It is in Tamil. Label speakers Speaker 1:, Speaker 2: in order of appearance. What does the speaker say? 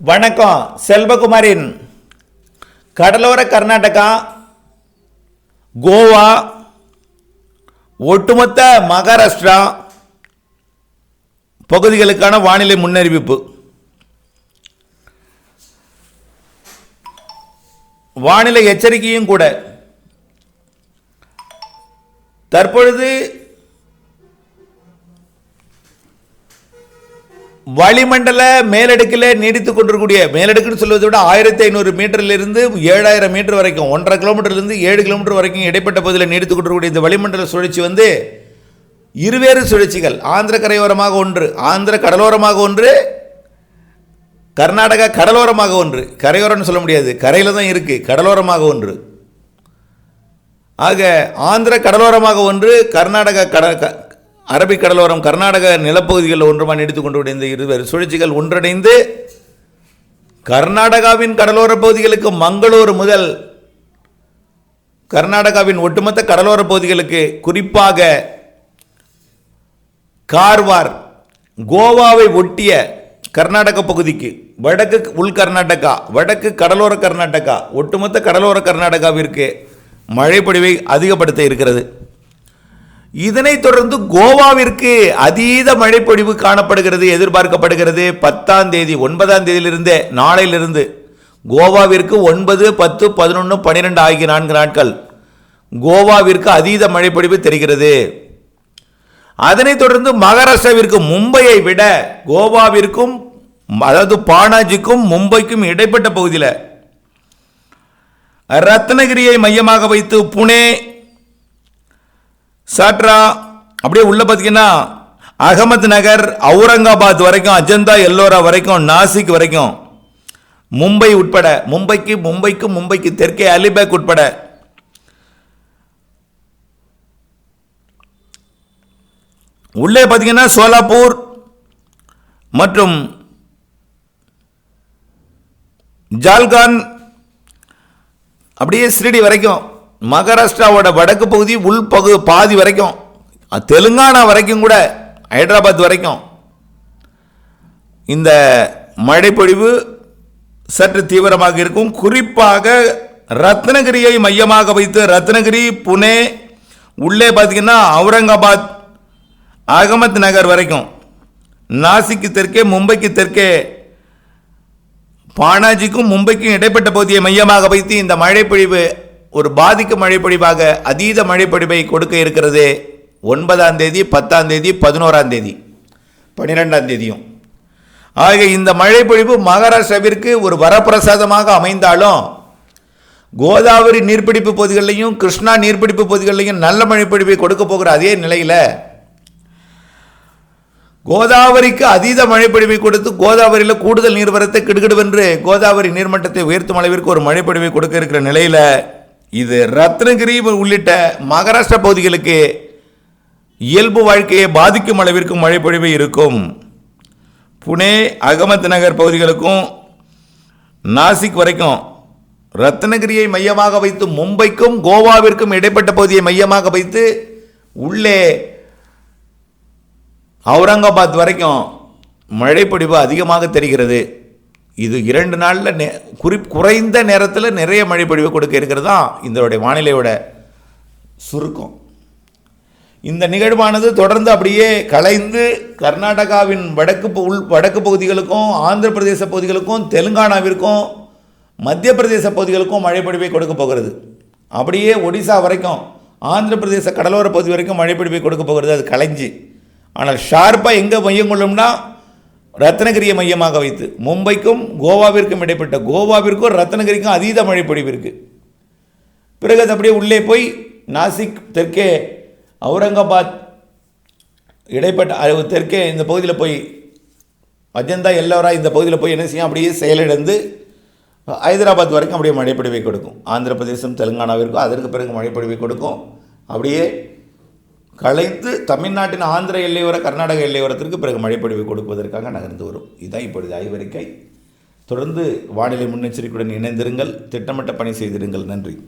Speaker 1: வணக்கம் செல்வகுமாரின் கடலோர கர்நாடகா கோவா ஒட்டுமொத்த மகாராஷ்டிரா பகுதிகளுக்கான வானிலை முன்னறிவிப்பு. வானிலை எச்சரிக்கையும் கூட. தற்பொழுது வளிமண்டல மேலடுக்கில் நீடித்து கொண்டிருக்கக்கூடிய மேலடுக்குன்னு சொல்வதை விட ஆயிரத்தி ஐநூறு மீட்டர்லேருந்து ஏழாயிரம் மீட்டர் வரைக்கும் ஒன்றரை கிலோமீட்டர்லேருந்து ஏழு கிலோமீட்டர் வரைக்கும் இடைப்பட்ட பகுதியில் நீடித்து கொண்டிருக்கூடிய இந்த வளிமண்டல சுழற்சி வந்து இருவேறு சுழற்சிகள். ஆந்திர கரையோரமாக ஒன்று ஆந்திர கடலோரமாக ஒன்று கர்நாடகா கடலோரமாக ஒன்று. கரையோரம்னு சொல்ல முடியாது கரையில் தான் இருக்குது கடலோரமாக ஒன்று. ஆக ஆந்திர கடலோரமாக ஒன்று கர்நாடகா கட க- அரபிக் கடலோரம் கர்நாடக நிலப்பகுதிகளில் ஒன்றுமா நீடித்துக்கொண்டு இந்த இருவேறு சுழற்சிகள் ஒன்றிணைந்து கர்நாடகாவின் கடலோர பகுதிகளுக்கு மங்களூர் முதல் கர்நாடகாவின் ஒட்டுமொத்த கடலோர பகுதிகளுக்கு குறிப்பாக கார்வார் கோவாவை ஒட்டிய கர்நாடக பகுதிக்கு வடக்கு உள் கர்நாடகா வடக்கு கடலோர கர்நாடகா ஒட்டுமொத்த கடலோர கர்நாடகாவிற்கு மழைப்பொழிவை அதிகப்படுத்த இருக்கிறது. இதனைத் தொடர்ந்து கோவாவிற்கு அதீத மழைப்பொழிவு காணப்படுகிறது எதிர்பார்க்கப்படுகிறது. பத்தாம் தேதி ஒன்பதாம் தேதியிலிருந்தே நாளையிலிருந்து கோவாவிற்கு ஒன்பது பத்து பதினொன்று பன்னிரெண்டு ஆகிய நான்கு நாட்கள் கோவாவிற்கு அதீத மழைப்பொழிவு தெரிகிறது. அதனைத் தொடர்ந்து மகாராஷ்டிராவிற்கு மும்பையை விட கோவாவிற்கும் அதாவது பானாஜிக்கும் மும்பைக்கும் இடைப்பட்ட பகுதியில் ரத்னகிரியை மையமாக வைத்து புனே சாட்ரா அப்படியே உள்ள பார்த்தீங்கன்னா அகமது நகர் அவுரங்காபாத் வரைக்கும் அஜந்தா எல்லோரா வரைக்கும் நாசிக் வரைக்கும் மும்பை உட்பட மும்பைக்கு மும்பைக்கு மும்பைக்கு தெற்கே அலிபேக் உட்பட உள்ளே பார்த்தீங்கன்னா சோலாப்பூர் மற்றும் ஜால்கான் அப்படியே ஸ்ரீடி வரைக்கும் மகாராஷ்டிராவோட வடக்கு பகுதி உள்பகு பாதி வரைக்கும். தெலுங்கானா வரைக்கும் கூட ஹைதராபாத் வரைக்கும். இந்த மழைப்பொழிவு சற்று தீவிரமாக இருக்கும். குறிப்பாக ரத்னகிரியை மையமாக வைத்து ரத்னகிரி புனே உள்ளே பார்த்தீங்கன்னா அவுரங்காபாத் அகமத் நகர் வரைக்கும். நாசிக்கு தெற்கே மும்பைக்கு தெற்கே பானாஜிக்கும் மும்பைக்கும் இடைப்பட்ட பகுதியை மையமாக வைத்து இந்த மழைப்பொழிவு ஒரு பாதிக்கும் மழைப்பொழிவாக அதீத மழைப்பொழிவை கொடுக்க இருக்கிறது ஒன்பதாம் தேதி பத்தாம் தேதி பதினோராம் தேதி பன்னிரெண்டாம் தேதியும். ஆக இந்த மழைப்பொழிவு மகாராஷ்டிராவிற்கு ஒரு வரப்பிரசாதமாக அமைந்தாலும் கோதாவரி நீர்பிடிப்பு பகுதிகளிலையும் கிருஷ்ணா நீர்பிடிப்பு பகுதிகளிலையும் நல்ல மழைப்பொழிவை கொடுக்க போகிற அதே நிலையில் கோதாவரிக்கு அதீத மழைப்பொழிவை கொடுத்து கோதாவரியில் கூடுதல் நீர்வரத்தை கிடுகிடுவென்று கோதாவரி நீர்மட்டத்தை உயர்த்தும் அளவிற்கு ஒரு மழைப்பொழிவை கொடுக்க இருக்கிற நிலையில் இது ரத்னகிரி உள்ளிட்ட மகாராஷ்டிரா பகுதிகளுக்கு இயல்பு வாழ்க்கையை பாதிக்கும் அளவிற்கு மழைப்பொழிவு இருக்கும். புனே அகமத் நகர் பகுதிகளுக்கும் நாசிக் வரைக்கும் ரத்னகிரியை மையமாக வைத்து மும்பைக்கும் கோவாவிற்கும் இடைப்பட்ட பகுதியை மையமாக வைத்து உள்ளே அவுரங்காபாத் வரைக்கும் மழைப்பொழிவு அதிகமாக தெரிகிறது. இது இரண்டு நாளில் நே குறி குறைந்த நேரத்தில் நிறைய மழைப்பொழிவு கொடுக்க இருக்கிறது? தான் இதனுடைய வானிலையோட சுருக்கம். இந்த நிகழ்வானது தொடர்ந்து அப்படியே கலைந்து கர்நாடகாவின் வடக்கு உள் வடக்கு பகுதிகளுக்கும் ஆந்திர பிரதேச பகுதிகளுக்கும் தெலுங்கானாவிற்கும் மத்திய பிரதேச பகுதிகளுக்கும் மழைப்பொழிவை கொடுக்க போகிறது. அப்படியே ஒடிசா வரைக்கும் ஆந்திர பிரதேச கடலோர பகுதி வரைக்கும் மழைப்பொழிவை கொடுக்க போகிறது. அது கலைஞ்சு. ஆனால் ஷார்ப்பாக எங்கே மையம் கொள்ளும்னா ரத்னகிரியை மையமாக வைத்து மும்பைக்கும் கோவாவிற்கும் இடைப்பட்ட கோவாவிற்கும் ரத்னகிரிக்கும் அதீத மழைப்பொழிவு இருக்குது பிறகு அது அப்படியே உள்ளே போய் நாசிக் தெற்கே அவுரங்காபாத் இடைப்பட்ட தெற்கே இந்த பகுதியில் போய் அஜந்தா எல்லோரா இந்த பகுதியில் போய் என்ன செய்யும்? அப்படியே செயலிழந்து ஹைதராபாத் வரைக்கும் அப்படியே மழைப்பொழிவை கொடுக்கும். ஆந்திர பிரதேசம் தெலுங்கானாவிற்கும் அதற்கு பிறகு மழைப்பொழிவை கொடுக்கும். அப்படியே கலைத்து தமிழ்நாட்டின் ஆந்திர எல்லையோர கர்நாடக எல்லையோரத்திற்கு பிறகு மழைப்பொழிவு கொடுப்பதற்காக நகர்ந்து வரும். இதுதான் இப்பொழுது ஆய்வறிக்கை. தொடர்ந்து வானிலை முன்னெச்சரிக்கையுடன் இணைந்திருங்கள். திட்டமிட்ட பணி செய்திருங்கள். நன்றி.